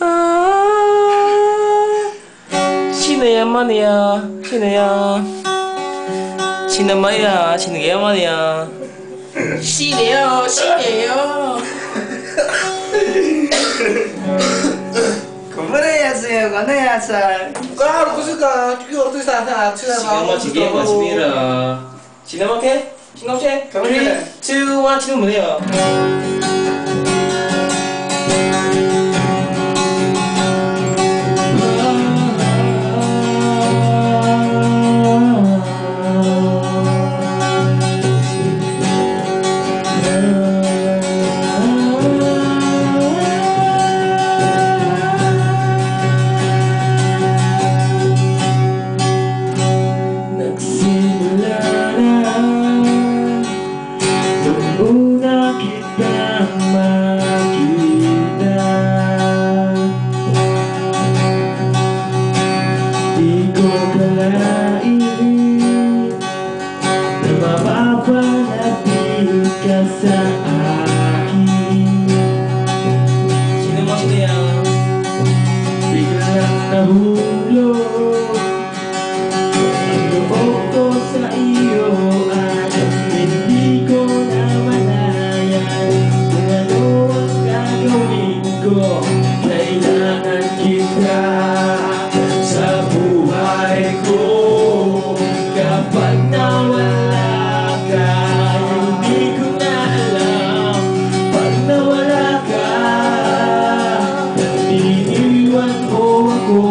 아, 신혜야만이야 신혜야 신혜만이야 신혜야만이야 신혜요 신혜요 그만해야지 그만해야지 아, 무슨가? 이거 어떻게 사? 사, 사, 신혜만 지게 맞습니다 오케이? 신검체 3, 2, 1 그래. 치는 뭐네요 ko Kailangan kita sa buhay nawala ka Hindi ko na alam Pag nawala ka Naniiwan mo ako